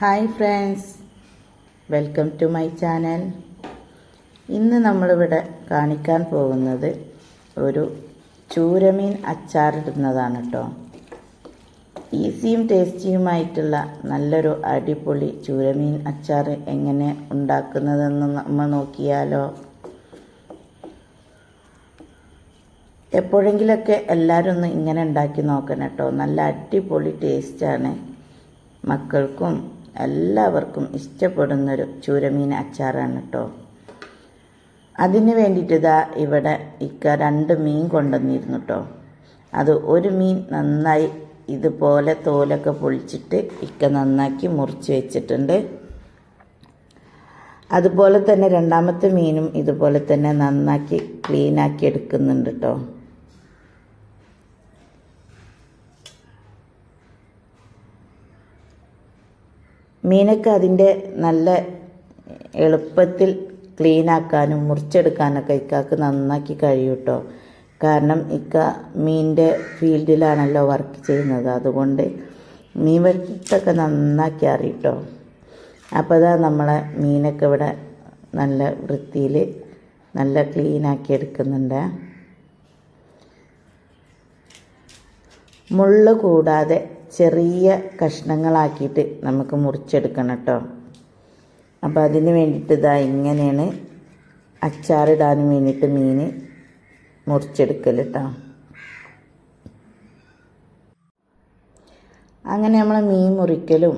Hi friends. Welcome to my channel. ഇന്ന് നമ്മളിവിടെ കാണിക്കാൻ പോകുന്നത് ഒരു ചൂരമീൻ അച്ചാറിടുന്നതാണ് കേട്ടോ ഈസിയും ടേസ്റ്റിയുമായിട്ടുള്ള നല്ലൊരു അടിപൊളി ചൂരമീൻ അച്ചാർ എങ്ങനെ ഉണ്ടാക്കുന്നതെന്ന് നമ്മൾ നോക്കിയാലോ? എപ്പോഴെങ്കിലൊക്കെ എല്ലാവരും ഒന്ന് ഇങ്ങനെ ഉണ്ടാക്കി നോക്കണം കേട്ടോ നല്ല അടിപൊളി ടേസ്റ്റാണ്. മക്കൾക്കും എല്ലാവർക്കും ഇഷ്ടപ്പെടുന്നൊരു ചൂരമീൻ അച്ചാറാണ് കേട്ടോ അതിന് വേണ്ടിയിട്ട് ഇതാ ഇവിടെ ഇക്ക രണ്ട് മീൻ കൊണ്ടുവന്നിരുന്നു കേട്ടോ അത് ഒരു മീൻ നന്നായി ഇതുപോലെ തോലൊക്കെ പൊളിച്ചിട്ട് ഇക്ക നന്നാക്കി മുറിച്ച് വെച്ചിട്ടുണ്ട്. അതുപോലെ തന്നെ രണ്ടാമത്തെ മീനും ഇതുപോലെ തന്നെ നന്നാക്കി ക്ലീനാക്കി എടുക്കുന്നുണ്ട് കേട്ടോ മീനൊക്കെ അതിന്റെ നല്ല എളുപ്പത്തിൽ ക്ലീനാക്കാനും മുറിച്ചെടുക്കാനൊക്കെ ഇക്കാക്ക് നന്നാക്കി കഴിയും കേട്ടോ കാരണം ഇക്ക മീനിന്റെ ഫീൽഡിലാണല്ലോ വർക്ക് ചെയ്യുന്നത്. അതുകൊണ്ട് മീൻ വരുത്തൊക്കെ നന്നാക്കി അറിയിട്ടോ. അപ്പോൾ അതാ നമ്മളെ മീനൊക്കെ ഇവിടെ നല്ല വൃത്തിയിൽ നല്ല ക്ലീനാക്കി എടുക്കുന്നുണ്ട്. മുള്ള് കൂടാതെ ചെറിയ കഷ്ണങ്ങളാക്കിയിട്ട് നമുക്ക് മുറിച്ചെടുക്കണം കേട്ടോ. അപ്പോൾ അതിന് വേണ്ടിയിട്ട് ഇതാ ഇങ്ങനെയാണ് അച്ചാറിടാനും വേണ്ടിയിട്ട് മീൻ മുറിച്ചെടുക്കൽ കേട്ടോ. അങ്ങനെ നമ്മൾ മീൻ മുറിക്കലും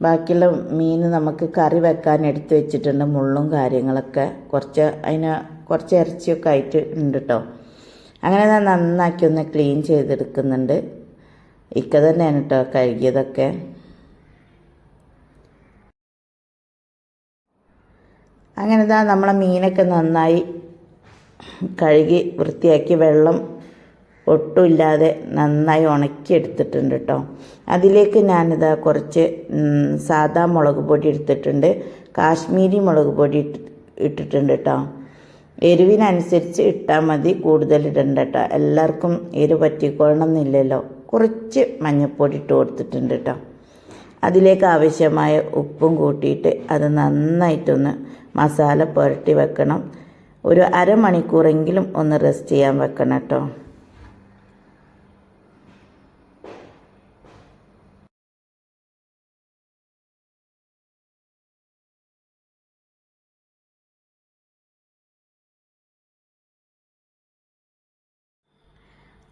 ബാക്കിയുള്ള മീൻ നമുക്ക് കറി വെക്കാൻ എടുത്ത് വെച്ചിട്ടുണ്ട് മുള്ളും കാര്യങ്ങളൊക്കെ കുറച്ച് അതിന് കുറച്ച് ഇറച്ചിയൊക്കെ ആയിട്ട് ഉണ്ട് കേട്ടോ. അങ്ങനെ ഞാൻ നന്നാക്കി ഒന്ന് ക്ലീൻ ചെയ്തെടുക്കുന്നുണ്ട്. ഇക്ക തന്നെയാണ് കേട്ടോ കഴുകിയതൊക്കെ. അങ്ങനെ ഇതാ നമ്മളെ മീനൊക്കെ നന്നായി കഴുകി വൃത്തിയാക്കി വെള്ളം ഒട്ടുമില്ലാതെ നന്നായി ഉണക്കി എടുത്തിട്ടുണ്ട് കേട്ടോ അതിലേക്ക് ഞാനിതാ കുറച്ച് സാദാ മുളക് പൊടി എടുത്തിട്ടുണ്ട്. കാശ്മീരി മുളക് പൊടി ഇട്ടിട്ടുണ്ട് കേട്ടോ എരിവിനനുസരിച്ച് ഇട്ടാൽ മതി കൂടുതൽ ഇടണ്ട കേട്ടോ എല്ലാവർക്കും എരിവ് പറ്റിക്കൊള്ളണം എന്നില്ലല്ലോ കുറച്ച് മഞ്ഞൾപ്പൊടി ഇട്ട് കൊടുത്തിട്ടുണ്ട് കേട്ടോ അതിലേക്ക് ആവശ്യമായ ഉപ്പും കൂട്ടിയിട്ട് അത് നന്നായിട്ടൊന്ന് മസാല പുരട്ടി വെക്കണം. ഒരു അരമണിക്കൂറെങ്കിലും ഒന്ന് റെസ്റ്റ് ചെയ്യാൻ വെക്കണം കേട്ടോ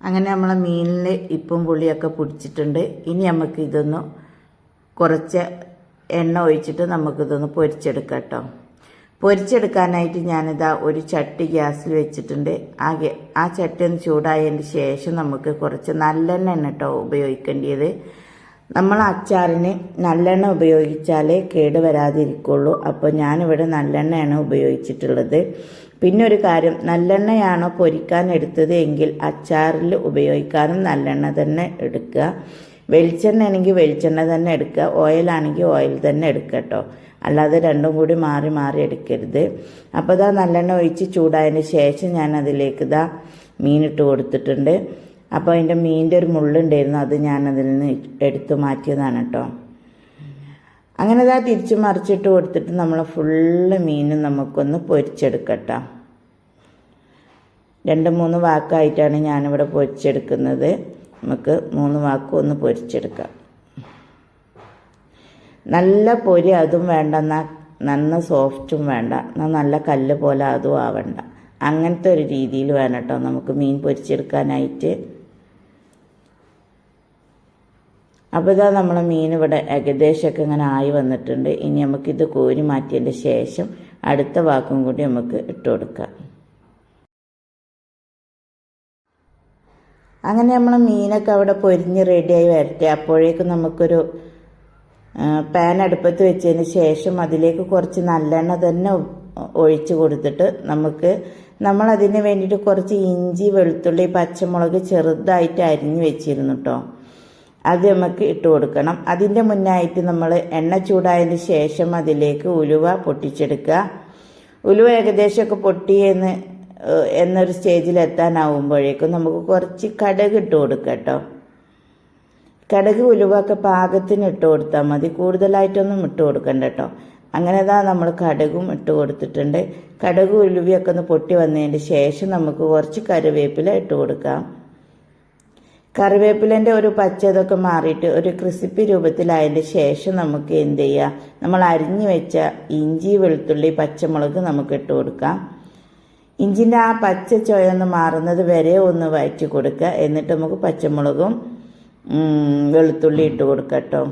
അങ്ങനെ നമ്മളെ മീനിൽ ഇപ്പം പുളിയൊക്കെ പിടിച്ചിട്ടുണ്ട്. ഇനി നമുക്ക് ഇതൊന്ന് കുറച്ച് എണ്ണ ഒഴിച്ചിട്ട് നമുക്കിതൊന്ന് പൊരിച്ചെടുക്കാം കേട്ടോ. പൊരിച്ചെടുക്കാനായിട്ട് ഞാനിതാ ഒരു ചട്ടി ഗ്യാസിൽ വെച്ചിട്ടുണ്ട്. ആ ആ ചട്ടി ഒന്ന് ചൂടായതിന് ശേഷം നമുക്ക് കുറച്ച് നല്ലെണ്ണ കേട്ടോ ഉപയോഗിക്കേണ്ടത് നമ്മൾ അച്ചാറിന് നല്ലെണ്ണ ഉപയോഗിച്ചാലേ കേട് വരാതിരിക്കുള്ളൂ. അപ്പോൾ ഞാനിവിടെ നല്ലെണ്ണയാണ് ഉപയോഗിച്ചിട്ടുള്ളത്. പിന്നെ ഒരു കാര്യം നല്ലെണ്ണയാണോ പൊരിക്കാൻ എടുത്തത് എങ്കിൽ അച്ചാറിൽ ഉപയോഗിക്കാനും നല്ലെണ്ണ തന്നെ എടുക്കുക. വെളിച്ചെണ്ണ ആണെങ്കിൽ വെളിച്ചെണ്ണ തന്നെ എടുക്കുക. ഓയിലാണെങ്കിൽ ഓയിൽ തന്നെ എടുക്കുക കേട്ടോ. അല്ലാതെ രണ്ടും കൂടി മാറി മാറി എടുക്കരുത്. അപ്പോൾ ഇതാ നല്ലെണ്ണ ഒഴിച്ച് ചൂടായതിന് ശേഷം ഞാൻ അതിലേക്ക് ഇതാ മീനിട്ട് കൊടുത്തിട്ടുണ്ട്. അപ്പോൾ അതിന്റെ മീനിന്റെ ഒരു മുള്ളുണ്ടായിരുന്നു അത് ഞാൻ അതിൽ നിന്ന് എടുത്തു മാറ്റിയതാണ് കേട്ടോ. അങ്ങനെ ഇതാ തിരിച്ച് മറിച്ചിട്ട് കൊടുത്തിട്ട് നമ്മൾ ഫുള്ള് മീനും നമുക്കൊന്ന് പൊരിച്ചെടുക്കട്ടോ. രണ്ട് മൂന്ന് വാക്കായിട്ടാണ് ഞാനിവിടെ പൊരിച്ചെടുക്കുന്നത്. നമുക്ക് മൂന്ന് വാക്കും ഒന്ന് പൊരിച്ചെടുക്കാം. നല്ല പൊരി അതും വേണ്ട എന്നാൽ നന്ന സോഫ്റ്റും വേണ്ട എന്നാൽ നല്ല കല്ല് പോലെ അതും ആവണ്ട. അങ്ങനത്തെ ഒരു രീതിയിൽ വേണം കേട്ടോ നമുക്ക് മീൻ പൊരിച്ചെടുക്കാനായിട്ട്. അപ്പോൾ ഇതാ നമ്മളെ മീൻ ഇവിടെ ഏകദേശമൊക്കെ ഇങ്ങനെ ആയി വന്നിട്ടുണ്ട്. ഇനി നമുക്കിത് കോരി മാറ്റിയതിന്റെ ശേഷം അടുത്ത വാക്കും കൂടി നമുക്ക് ഇട്ട് കൊടുക്കാം. അങ്ങനെ നമ്മൾ മീനൊക്കെ അവിടെ പൊരിഞ്ഞ് റെഡിയായി വരട്ടെ. അപ്പോഴേക്കും നമുക്കൊരു പാൻ അടുപ്പത്ത് വെച്ചതിന് ശേഷം അതിലേക്ക് കുറച്ച് നല്ലെണ്ണ തന്നെ ഒഴിച്ചു കൊടുത്തിട്ട് നമുക്ക് നമ്മൾ അതിന് വേണ്ടിയിട്ട് കുറച്ച് ഇഞ്ചി വെളുത്തുള്ളി പച്ചമുളക് ചെറുതായിട്ട് അരിഞ്ഞു വെച്ചിരുന്നു കേട്ടോ അത് നമുക്ക് ഇട്ട് കൊടുക്കണം. അതിന്റെ മുന്നായിട്ട് നമ്മൾ എണ്ണ ചൂടായതിന് ശേഷം അതിലേക്ക് ഉലുവ പൊട്ടിച്ചെടുക്കുക. ഉലുവ ഏകദേശമൊക്കെ പൊട്ടിയെന്ന് എന്നൊരു സ്റ്റേജിൽ എത്താനാവുമ്പോഴേക്കും നമുക്ക് കുറച്ച് കടക് ഇട്ട് കൊടുക്കുക കേട്ടോ. കടുക് ഉലുവൊക്കെ പാകത്തിന് ഇട്ട് കൊടുത്താൽ മതി. കൂടുതലായിട്ടൊന്നും ഇട്ട് കൊടുക്കണ്ട കേട്ടോ. അങ്ങനെ താ നമ്മൾ കടകും ഇട്ട് കൊടുത്തിട്ടുണ്ട്. കടക് ഉലുവയൊക്കെ ഒന്ന് പൊട്ടി വന്നതിന് ശേഷം നമുക്ക് കുറച്ച് കറിവേപ്പില ഇട്ട് കൊടുക്കാം. കറിവേപ്പിലന്റെ ഒരു പച്ച ഇതൊക്കെ മാറിയിട്ട് ഒരു ക്രിസിപ്പി രൂപത്തിലായതിന്റെ ശേഷം നമുക്ക് എന്ത് ചെയ്യുക നമ്മൾ അരിഞ്ഞു വെച്ച ഇഞ്ചി വെളുത്തുള്ളി പച്ചമുളക് നമുക്ക് ഇട്ട് കൊടുക്കാം. ഇഞ്ചിന്റെ ആ പച്ച ചുയ മാറുന്നത് വരെ ഒന്ന് വഴറ്റി കൊടുക്കുക. എന്നിട്ട് നമുക്ക് പച്ചമുളകും വെളുത്തുള്ളി ഇട്ട് കൊടുക്കാം കേട്ടോ.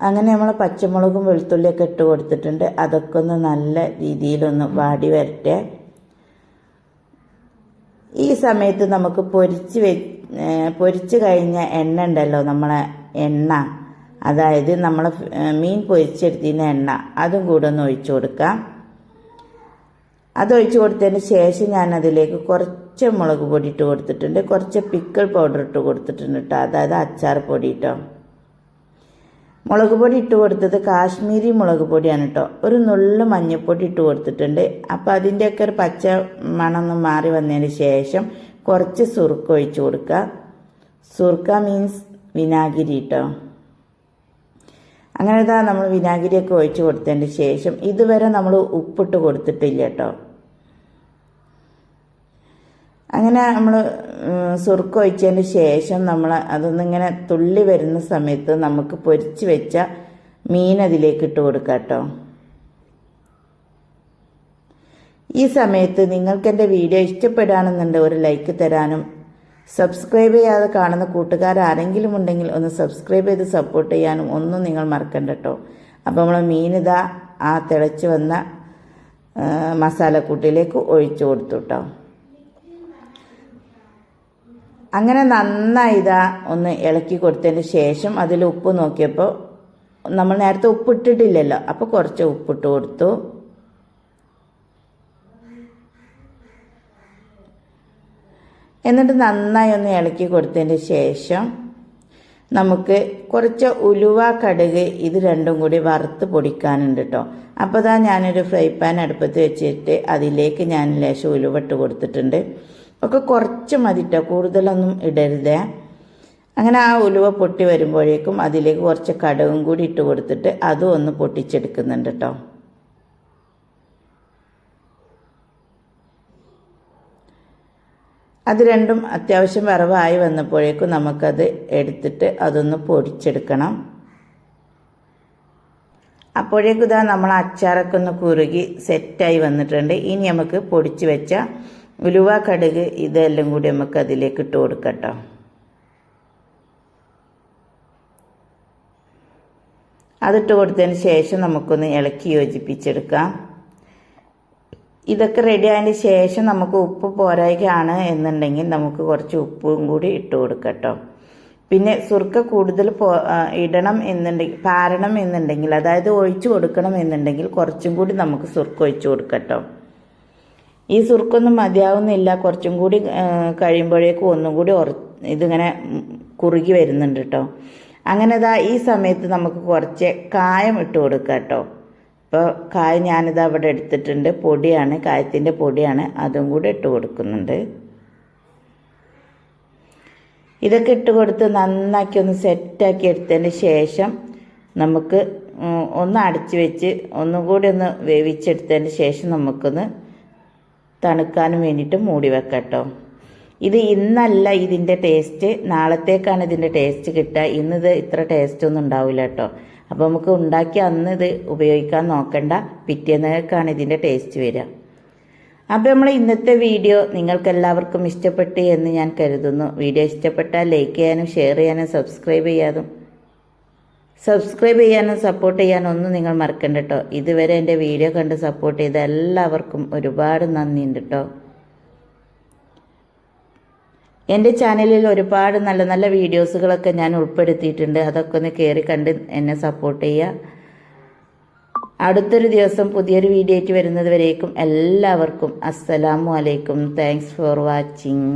അങ്ങനെ നമ്മൾ പച്ചമുളകും വെളുത്തുള്ളിയൊക്കെ ഇട്ട് കൊടുത്തിട്ടുണ്ട്. അതൊക്കെ ഒന്ന് നല്ല രീതിയിലൊന്ന് വാടി വരട്ടെ. ഈ സമയത്ത് നമുക്ക് പൊരിച്ച് വെ പൊരിച്ച് കഴിഞ്ഞ എണ്ണ ഉണ്ടല്ലോ നമ്മളെ എണ്ണ. അതായത് നമ്മൾ മീൻ പൊരിച്ചെടുത്തിരുന്ന എണ്ണ. അതും കൂടെ ഒന്ന് ഒഴിച്ചു കൊടുക്കാം. അതൊഴിച്ച് കൊടുത്തതിന് ശേഷം ഞാൻ അതിലേക്ക് കുറച്ച് മുളക് പൊടി ഇട്ട് കൊടുത്തിട്ടുണ്ട്. കുറച്ച് പിക്കിൾ പൗഡർ ഇട്ട് കൊടുത്തിട്ടുണ്ട് കേട്ടോ അതായത് അച്ചാർ പൊടി കേട്ടോ മുളക് പൊടി ഇട്ട് കൊടുത്തത് കാശ്മീരി മുളക് പൊടിയാണ് കേട്ടോ. ഒരു നുള്ളു മഞ്ഞൾപ്പൊടി ഇട്ട് കൊടുത്തിട്ടുണ്ട്. അപ്പോൾ അതിന്റെയൊക്കെ ഒരു പച്ച മണം മാറി വന്നതിന് ശേഷം കുറച്ച് സുറുക്ക ഒഴിച്ചു കൊടുക്കുക. സുറുക്ക മീൻസ് വിനാഗിരി കേട്ടോ. അങ്ങനെ ഇതാ നമ്മൾ വിനാഗിരിയൊക്കെ ഒഴിച്ചു കൊടുത്തതിന് ശേഷം ഇതുവരെ നമ്മൾ ഉപ്പിട്ട് കൊടുത്തിട്ടില്ല കേട്ടോ. അങ്ങനെ നമ്മൾ സുർക്ക് ഒഴിച്ചതിന് ശേഷം നമ്മൾ അതൊന്നിങ്ങനെ തുള്ളി വരുന്ന സമയത്ത് നമുക്ക് പൊരിച്ച് വെച്ച മീൻ അതിലേക്ക് ഇട്ട് കൊടുക്കാം കേട്ടോ ഈ സമയത്ത് നിങ്ങൾക്ക് എന്റെ വീഡിയോ ഇഷ്ടപ്പെടുകയാണെന്നുണ്ട് ഒരു ലൈക്ക് തരാനും സബ്സ്ക്രൈബ് ചെയ്യാതെ കാണുന്ന കൂട്ടുകാർ ആരെങ്കിലും ഉണ്ടെങ്കിൽ ഒന്ന് സബ്സ്ക്രൈബ് ചെയ്ത് സപ്പോർട്ട് ചെയ്യാനും ഒന്നും നിങ്ങൾ മറക്കണ്ട കേട്ടോ അപ്പോൾ നമ്മൾ മീനിതാ ആ തിളച്ച് വന്ന മസാലക്കൂട്ടിലേക്ക് ഒഴിച്ചു കൊടുത്തു കേട്ടോ അങ്ങനെ നന്നായി ഇതാ ഒന്ന് ഇളക്കി കൊടുത്തതിന് ശേഷം അതിൽ ഉപ്പ് നോക്കിയപ്പോൾ നമ്മൾ നേരത്തെ ഉപ്പിട്ടിട്ടില്ലല്ലോ അപ്പോൾ കുറച്ച് ഉപ്പിട്ട് കൊടുത്തു. എന്നിട്ട് നന്നായി ഒന്ന് ഇളക്കി കൊടുത്തതിന് ശേഷം നമുക്ക് കുറച്ച് ഉലുവ കടുക് ഇത് രണ്ടും കൂടി വറുത്ത് പൊടിക്കാനുണ്ട് കേട്ടോ അപ്പോൾ ഞാനൊരു ഫ്രൈ പാൻ അടുപ്പത്ത് വെച്ചിട്ട് അതിലേക്ക് ഞാൻ ലേശം ഉലുവ ഇട്ട് കൊടുത്തിട്ടുണ്ട്. ഒക്കെ കുറച്ച് മതി കേട്ടോ കൂടുതലൊന്നും ഇടരുതേ. അങ്ങനെ ആ ഉലുവ പൊട്ടി വരുമ്പോഴേക്കും അതിലേക്ക് കുറച്ച് കടവും കൂടി ഇട്ട് കൊടുത്തിട്ട് അതും ഒന്ന് പൊട്ടിച്ചെടുക്കുന്നുണ്ട് കേട്ടോ അത് രണ്ടും അത്യാവശ്യം വറവായി വന്നപ്പോഴേക്കും നമുക്കത് എടുത്തിട്ട് അതൊന്ന് പൊടിച്ചെടുക്കണം. അപ്പോഴേക്കും ഇതാ നമ്മൾ അച്ചാറൊക്കെ ഒന്ന് കുറുകി സെറ്റായി വന്നിട്ടുണ്ട്. ഇനി നമുക്ക് പൊടിച്ച് വെച്ച ഉലുവ കടുക് ഇതെല്ലാം കൂടി നമുക്ക് അതിലേക്ക് ഇട്ട് കൊടുക്കട്ടോ. അതിട്ട് കൊടുത്തതിന് ശേഷം നമുക്കൊന്ന് ഇളക്കി യോജിപ്പിച്ചെടുക്കാം. ഇതൊക്കെ റെഡി ആയതിന് ശേഷം നമുക്ക് ഉപ്പ് പോരായികയാണ് എന്നുണ്ടെങ്കിൽ നമുക്ക് കുറച്ച് ഉപ്പും കൂടി ഇട്ട് കൊടുക്കട്ടോ. പിന്നെ സുർക്ക കൂടുതൽ ഇടണം എന്നുണ്ടെങ്കിൽ പാരണം എന്നുണ്ടെങ്കിൽ അതായത് ഒഴിച്ചു കൊടുക്കണം എന്നുണ്ടെങ്കിൽ കുറച്ചും കൂടി നമുക്ക് സുർക്ക ഒഴിച്ചു കൊടുക്കട്ടോ. ഈ സുർക്കൊന്നും മതിയാവുന്നില്ല. കുറച്ചും കൂടി കഴിയുമ്പോഴേക്കും ഒന്നും കൂടി ഉറ ഇതിങ്ങനെ കുറുകി വരുന്നുണ്ട് കേട്ടോ അങ്ങനെ ഇതാ ഈ സമയത്ത് നമുക്ക് കുറച്ച് കായം ഇട്ട് കൊടുക്കാം കേട്ടോ ഇപ്പോൾ കായം ഞാനിത് അവിടെ എടുത്തിട്ടുണ്ട്. പൊടിയാണ് കായത്തിന്റെ പൊടിയാണ്. അതും കൂടി ഇട്ട് കൊടുക്കുന്നുണ്ട്. ഇതൊക്കെ ഇട്ട് കൊടുത്ത് നന്നാക്കി ഒന്ന് സെറ്റാക്കി എടുത്തതിന് ശേഷം നമുക്ക് ഒന്ന് അടച്ച് വെച്ച് ഒന്നും കൂടി ഒന്ന് വേവിച്ചെടുത്തതിന് ശേഷം നമുക്കൊന്ന് തണുക്കാനും വേണ്ടിയിട്ട് മൂടി വെക്കാം കേട്ടോ ഇത് ഇന്നല്ല ഇതിന്റെ ടേസ്റ്റ് നാളത്തേക്കാണ് ഇതിന്റെ ടേസ്റ്റ് കിട്ടുക. ഇന്നിത് ഇത്ര ടേസ്റ്റ് ഒന്നും ഉണ്ടാവില്ല കേട്ടോ. അപ്പോൾ നമുക്ക് ഉണ്ടാക്കി അന്ന് ഇത് ഉപയോഗിക്കാൻ നോക്കണ്ട. പിറ്റേന്നേക്കാണ് ഇതിന്റെ ടേസ്റ്റ് വരിക. അപ്പോൾ നമ്മൾ ഇന്നത്തെ വീഡിയോ നിങ്ങൾക്ക് എല്ലാവർക്കും ഇഷ്ടപ്പെട്ടു എന്ന് ഞാൻ കരുതുന്നു. വീഡിയോ ഇഷ്ടപ്പെട്ടാൽ ലൈക്ക് ചെയ്യാനും ഷെയർ ചെയ്യാനും സബ്സ്ക്രൈബ് ചെയ്യാനും സബ്സ്ക്രൈബ് ചെയ്യാനും സപ്പോർട്ട് ചെയ്യാനും ഒന്നും നിങ്ങൾ മറക്കണ്ട കേട്ടോ ഇതുവരെ എന്റെ വീഡിയോ കണ്ട് സപ്പോർട്ട് ചെയ്ത എല്ലാവർക്കും ഒരുപാട് നന്ദിയുണ്ട് കേട്ടോ എന്റെ ചാനലിൽ ഒരുപാട് നല്ല നല്ല വീഡിയോസുകളൊക്കെ ഞാൻ ഉൾപ്പെടുത്തിയിട്ടുണ്ട്. അതൊക്കെ ഒന്ന് കയറി കണ്ട് എന്നെ സപ്പോർട്ട് ചെയ്യുക അടുത്തൊരു ദിവസം പുതിയൊരു വീഡിയോ ആയിട്ട് വരുന്നത് വരേക്കും എല്ലാവർക്കും. അസ്സലാമു അലൈക്കും. Thanks for watching